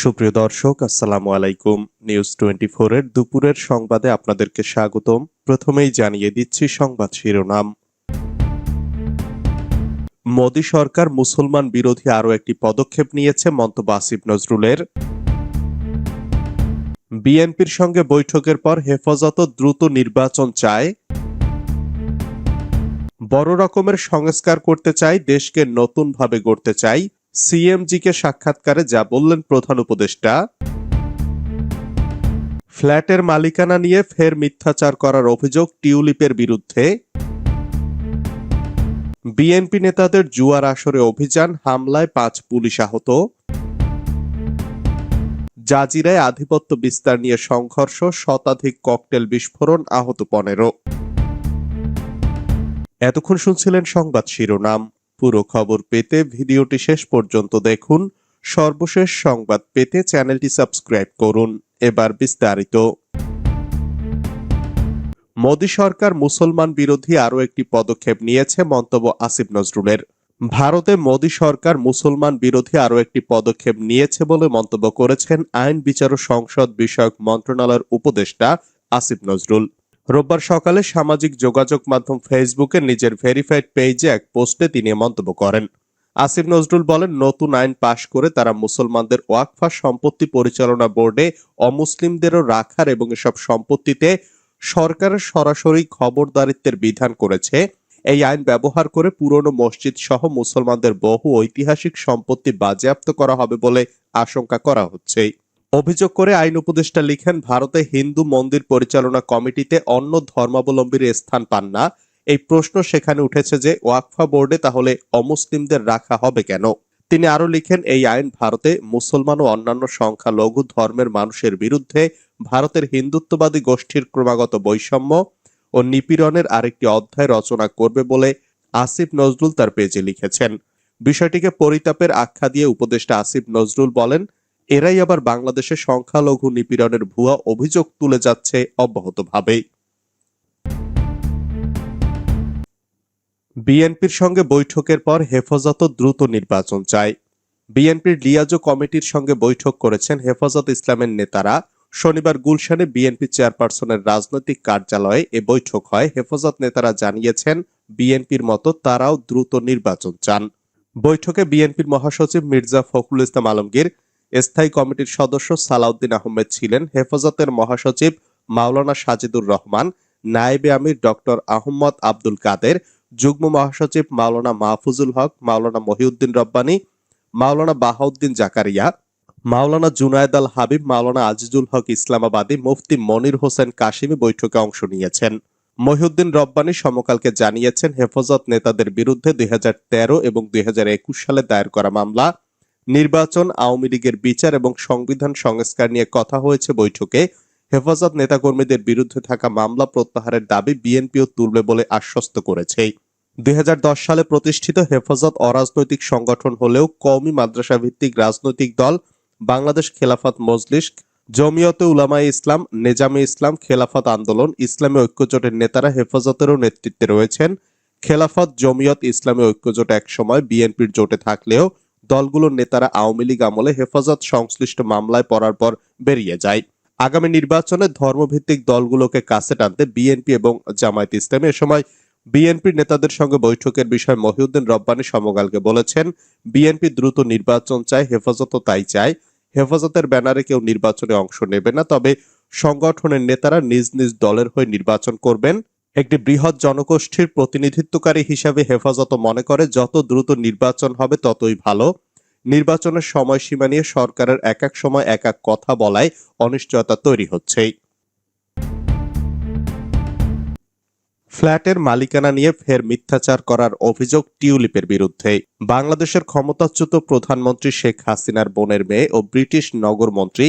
সুপ্রিয় দর্শক, আসসালামু আলাইকুম। নিউজ টোয়েন্টি এর দুপুরের সংবাদে আপনাদেরকে স্বাগতম। প্রথমেই জানিয়ে দিচ্ছি সংবাদ শিরোনাম। মোদী সরকার মুসলমান বিরোধী আরও একটি পদক্ষেপ নিয়েছে মন্তব্য আসিফ নজরুলের। বিএনপির সঙ্গে বৈঠকের পর হেফাজত দ্রুত নির্বাচন চায়। বড় রকমের সংস্কার করতে চাই দেশকে নতুনভাবে গড়তে চাই সিএমজিকে সাক্ষাৎকারে যা বললেন প্রধান উপদেষ্টা, ফ্ল্যাটের মালিকানা নিয়ে ফের মিথ্যাচার করার অভিযোগ টিউলিপের বিরুদ্ধে, বিএনপি নেতাদের জুয়ার আসরে অভিযান হামলায় পাঁচ পুলিশ আহত, জাজিরায় আধিপত্য বিস্তার নিয়ে সংঘর্ষ, শতাধিক ককটেল বিস্ফোরণ, আহত পনেরো। এতক্ষণ শুনছিলেন সংবাদ শিরোনাম। পুরো খবর পেতে ভিডিওটি শেষ পর্যন্ত দেখুন। সর্বশেষ সংবাদ পেতে চ্যানেলটি সাবস্ক্রাইব করুন। এবার বিস্তারিত। মোদী সরকার মুসলমান বিরোধী আরও একটি পদক্ষেপ নিয়েছে মন্তব্য আসিফ নজরুলের। ভারতে মোদী সরকার মুসলমান বিরোধী আরও একটি পদক্ষেপ নিয়েছে বলে মন্তব্য করেছেন আইন বিচার ও সংসদ বিষয়ক মন্ত্রণালয়ের উপদেষ্টা আসিফ নজরুল। রোববার সকালে সামাজিক যোগাযোগ মাধ্যম ফেসবুকে নিজের ভেরিফাইড পেজে এক পোস্টে তিনি মন্তব্য করেন। আসিফ নজরুল বলেন, নতুন আইন পাশ করে তারা মুসলমানদের ওয়াকফা সম্পত্তি পরিচালনা বোর্ডে অমুসলিমদেরও রাখার এবং এসব সম্পত্তিতে সরকারের সরাসরি খবরদারিত্বের বিধান করেছে। এই আইন ব্যবহার করে পুরনো মসজিদ সহ মুসলমানদের বহু ঐতিহাসিক সম্পত্তি বাজেয়াপ্ত করা হবে বলে আশঙ্কা করা হচ্ছে। অভিযোগ করে আইন উপদেষ্টা লিখেন, ভারতে হিন্দু মন্দির পরিচালনা কমিটিতে অন্য ধর্মাবলম্বীর স্থান পান না। এই প্রশ্ন সেখানে উঠেছে যে, ওয়াকফা বোর্ডে তাহলে অমুসলিমদের রাখা হবে কেন? তিনি আরও লিখেন, এই আইন ভারতে মুসলমান ও অন্যান্য সংখ্যালঘু ধর্মের মানুষের বিরুদ্ধে ভারতের হিন্দুত্ববাদী গোষ্ঠীর ক্রমাগত বৈষম্য ও নিপীড়নের আরেকটি অধ্যায় রচনা করবে বলে আসিফ নজরুল তার পেজে লিখেছেন। বিষয়টিকে পরিতাপের আখ্যা দিয়ে উপদেষ্টা আসিফ নজরুল বলেন এরাই আবার বাংলাদেশে সংখ্যালঘু নিপীড়নের ভুয়া অভিযোগ তুলে যাচ্ছে অব্যাহতভাবেই বিএনপির সঙ্গে বৈঠকের পর হেফাজত দ্রুত নির্বাচন চায়। বিএনপির লিয়াজো কমিটির সঙ্গে বৈঠক করেছেন হেফাজত ইসলামের নেতারা। শনিবার গুলশানে বিএনপি চেয়ারপারসনের রাজনৈতিক কার্যালয়ে এ বৈঠক হয়। হেফাজত নেতারা জানিয়েছেন, বিএনপির মতো তারাও দ্রুত নির্বাচন চান। বৈঠকে বিএনপির মহাসচিব মির্জা ফখরুল ইসলাম আলমগীর স্থায়ী কমিটির সদস্য সালাউদ্দিন আহমেদ ছিলেন। হেফাজতের মহাসচিব মাওলানা সাজিদুর রহমান, নায়েবে আমির ডক্টর আহমদ আব্দুল কাদের, যুগ্ম মহাসচিব মাওলানা মাহফুজুল হক, মাওলানা মহিউদ্দিন রব্বানী, মাওলানা বাহাউদ্দিন জাকারিয়া, মাওলানা জুনায়েদ আল হাবিব, মাওলানা আজিজুল হক ইসলামাবাদী, মুফতি মনির হোসেন কাশিমি বৈঠকে অংশ নিয়েছেন। মহিউদ্দিন রব্বানী সমকালকে জানিয়েছেন, হেফাজত নেতাদের বিরুদ্ধে দুই হাজার তেরো এবং দুই হাজার একুশ সালে দায়ের করা মামলা নির্বাচন, আওয়ামী লীগের বিচার এবং সংবিধান সংস্কার নিয়ে কথা হয়েছে বৈঠকে। হেফাজত নেতাকর্মীদের বিরুদ্ধে থাকা মামলা প্রত্যাহারের দাবি বিএনপিও তুলবে বলে আশ্বস্ত করেছে। দুই হাজার দশ সালে প্রতিষ্ঠিত হেফাজত অরাজনৈতিক সংগঠন হলেও কওমি মাদ্রাসা ভিত্তিক রাজনৈতিক দল বাংলাদেশ খেলাফত মজলিস, জমিয়তে উলামায়ে ইসলাম, নেজামে ইসলাম খেলাফত আন্দোলন, ইসলামী ঐক্যজোটের নেতারা হেফাজতেরও নেতৃত্বে রয়েছেন। খেলাফত, জমিয়ত, ইসলামী ঐক্যজোট একসময় বিএনপির জোটে থাকলেও দলগুলোর নেতারা আওয়ামী লীগ আমলে হেফাজত সংশ্লিষ্ট মামলায় পড়ার পর বেরিয়ে যায়। আগামী নির্বাচনে ধর্মভিত্তিক দলগুলোকে কাছে টানতে বিএনপি এবং জামায়াত ইসলামী এ সময় বিএনপির নেতাদের সঙ্গে বৈঠকের বিষয়ে মহিউদ্দিন রব্বানী সমগালকে বলেছেন বিএনপি দ্রুত নির্বাচন চায়, হেফাজতও তাই চায়। হেফাজতের ব্যানারে কেউ নির্বাচনে অংশ নেবে না, তবে সংগঠনের নেতারা নিজ নিজ দলের হয়ে নির্বাচন করবেন। একটি বৃহৎ জনগোষ্ঠীর প্রতিনিধিত্বকারী হিসাবে হেফাজত মনে করে, যত দ্রুত নির্বাচন হবে ততই ভালো। নির্বাচনের সময়সীমা নিয়ে সরকারের এক এক সময় এক এক কথা বলায় অনিশ্চয়তা তৈরি হচ্ছে ফ্ল্যাটের মালিকানা নিয়ে ফের মিথ্যাচার করার অভিযোগ টিউলিপের বিরুদ্ধে। বাংলাদেশের ক্ষমতাচ্যুত প্রধানমন্ত্রী শেখ হাসিনার বোনের মেয়ে ও ব্রিটিশ নগরমন্ত্রী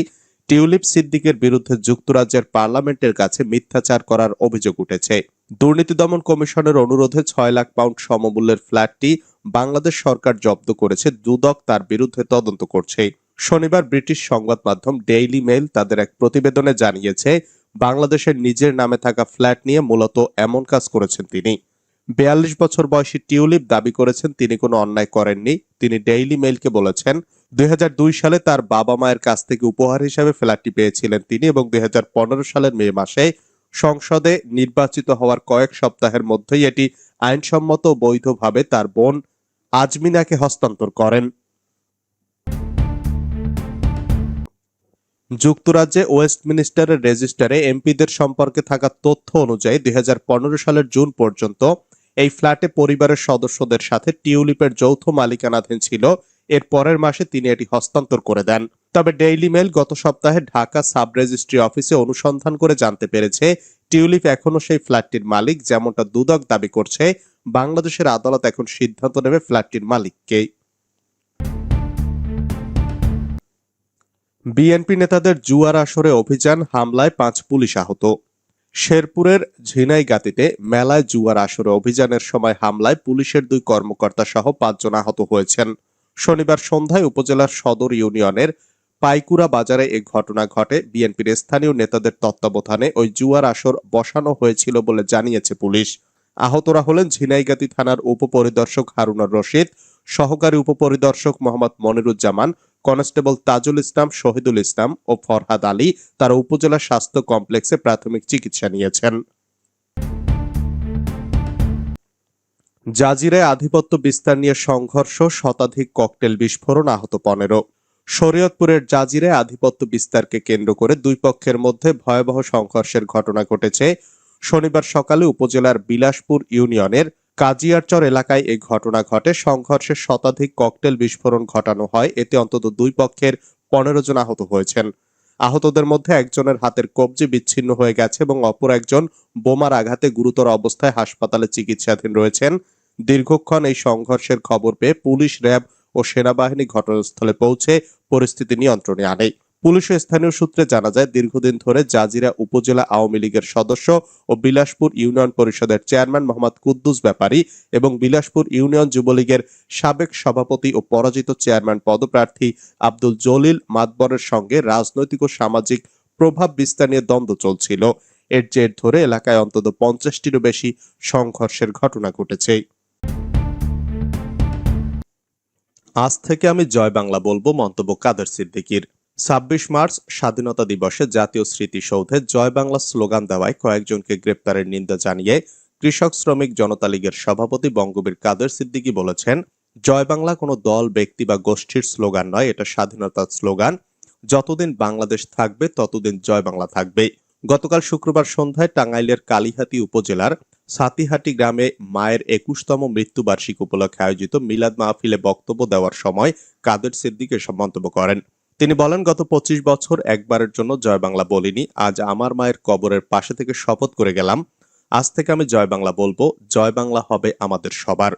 টিউলিপ সিদ্দিকের বিরুদ্ধে যুক্তরাজ্যের পার্লামেন্টের কাছে মিথ্যাচার করার অভিযোগ উঠেছে। দুর্নীতি দমন কমিশনের অনুরোধে ছয় লাখ পাউন্ড সমমূল্যের ফ্ল্যাটটি বাংলাদেশ সরকার জব্দ করেছে। দুদক তার বিরুদ্ধে তদন্ত করছে। শনিবার ব্রিটিশ সংবাদ মাধ্যম ডেইলি মেইল তাদের এক প্রতিবেদনে জানিয়েছে, বাংলাদেশের নিজের নামে থাকা ফ্ল্যাট নিয়ে মূলত এমন কাজ করেছেন তিনি। বিয়াল্লিশ বছর বয়সী টিউলিপ দাবি করেছেন, তিনি কোনো অন্যায় করেননি। তিনি ডেইলি মেইলকে বলেছেন দুই হাজার দুই সালে তার বাবা মায়ের কাছ থেকে উপহার হিসেবে ফ্ল্যাটটি পেয়েছিলেন তিনি এবং দুই সালের মে মাসে সংসদে নির্বাচিত হওয়ার কয়েক সপ্তাহের মধ্যেই এটি আইনসম্মত বৈধভাবে তার বোন আজমিনাকে হস্তান্তর করেন। যুক্তরাজ্যে ওয়েস্টমিনিস্টারের রেজিস্টারে এমপিদের সম্পর্কে থাকা তথ্য অনুযায়ী দুই হাজার পনেরো সালের জুন পর্যন্ত এই ফ্ল্যাটে পরিবারের সদস্যদের সাথে টিউলিপের যৌথ মালিকানাধীন ছিল এর পরের মাসে তিনি এটি হস্তান্তর করে দেন। তবে ডেইলি মেল গত সপ্তাহে ঢাকা সাব রেজিস্ট্রি অফিসে অনুসন্ধান করে জানতে পেরেছে, টিউলিপ এখনও সেই ফ্ল্যাটটির মালিক যেমনটা দুদক দাবি করছে, বাংলাদেশের আদালত এখন সিদ্ধান্ত নেবে ফ্ল্যাটটির মালিককেই বিএনপি নেতাদের জুয়ার আসরে অভিযান হামলায় পাঁচ পুলিশ আহত। শেরপুরের ঝিনাইগাতিতে মেলায় জুয়ার আসরে অভিযানের সময় হামলায় পুলিশের দুই কর্মকর্তা সহ পাঁচজন আহত হয়েছেন। শনিবার সন্ধ্যায় উপজেলার সদর ইউনিয়নের পাইকুরা বাজারে এ ঘটনা ঘটে। বিএনপির স্থানীয় নেতাদের তত্ত্বাবধানে ওই জুয়ার আসর বসানো হয়েছিল বলে জানিয়েছে পুলিশ। আহতরা হলেন ঝিনাইগাতি থানার উপপরিদর্শক হারুনার রশিদ, সহকারী উপপরিদর্শক মোহাম্মদ মনিরুজ্জামান, কনস্টেবল তাজুল ইসলাম, শহীদুল ইসলাম ও ফরহাদ আলী তারা উপজেলা স্বাস্থ্য কমপ্লেক্সে প্রাথমিক চিকিৎসা নিয়েছেন। জাজিরায় আধিপত্য বিস্তার নিয়ে সংঘর্ষ, শতাধিক ককটেল বিস্ফোরণ আহত পনেরো। শরীয়তপুরের জাজিরায় আধিপত্য বিস্তারকে কেন্দ্র করে দুই পক্ষের মধ্যে ভয়াবহ সংঘর্ষের ঘটনা ঘটেছে। শনিবার সকালে উপজেলার বিলাসপুর ইউনিয়নের কাজিয়ারচর এলাকায় এই ঘটনা ঘটে। সংঘর্ষে শতাধিক ককটেল বিস্ফোরণ ঘটানো হয়। এতে অন্তত দুই পক্ষের পনেরো জন আহত হয়েছেন। আহতদের মধ্যে একজনের হাতের কবজি বিচ্ছিন্ন হয়ে গেছে এবং অপর একজন বোমার আঘাতে গুরুতর অবস্থায় হাসপাতালে চিকিৎসাধীন রয়েছেন। দীর্ঘক্ষণ এই সংঘর্ষের খবর পেয়ে পুলিশ, র্যাব ও সেনাবাহিনী ঘটনাস্থলে পৌঁছে পরিস্থিতি নিয়ন্ত্রণে আনে। পুলিশ ও স্থানীয় সূত্রে জানা যায়, দীর্ঘদিন ধরে জাজিরা উপজেলা আওয়ামী লীগের সদস্য ও বিলাসপুর ইউনিয়ন পরিষদের চেয়ারম্যান মোহাম্মদ কুদ্দুস ব্যাপারী এবং বিলাসপুর ইউনিয়ন যুবলীগের সাবেক সভাপতি ও পরাজিত চেয়ারম্যান পদপ্রার্থী আব্দুল জলিল মাতবরের সঙ্গে রাজনৈতিক ও সামাজিক প্রভাব বিস্তার নিয়ে দ্বন্দ্ব চলছিল। এর জের ধরে এলাকায় অন্তত পঞ্চাশটিরও বেশি সংঘর্ষের ঘটনা ঘটেছে। আজ থেকে আমি জয় বাংলা বলব, মন্তব্য কাদের সিদ্দিকির। ছাব্বিশ মার্চ স্বাধীনতা দিবসে জাতীয় স্মৃতিসৌধে জয় বাংলা স্লোগান দেওয়ায় কয়েকজনকে গ্রেপ্তারের নিন্দা জানিয়ে কৃষক, শ্রমিক, জনতা লীগের সভাপতি বঙ্গবীর কাদের সিদ্দিকী বলেছেন, জয় বাংলা কোনো দল, ব্যক্তি বা গোষ্ঠীর স্লোগান নয়, এটা স্বাধীনতার স্লোগান। যতদিন বাংলাদেশ থাকবে, ততদিন জয় বাংলা থাকবে গতকাল শুক্রবার সন্ধ্যায় টাঙ্গাইলের কালিহাতি উপজেলার সাতিহাটি গ্রামে মায়ের একুশতম মৃত্যুবার্ষিক উপলক্ষে আয়োজিত মিলাদ মাহফিলে বক্তব্য দেওয়ার সময় কাদের সিদ্দিক এসব মন্তব্য করেন। তিনি বলেন, গত পঁচিশ বছর একবারের জন্য জয় বাংলা বলিনি। আজ আমার মায়ের কবরের পাশে থেকে শপথ করে গেলাম। আজ থেকে আমি জয় বাংলা বলব। জয় বাংলা হবে আমাদের সবার।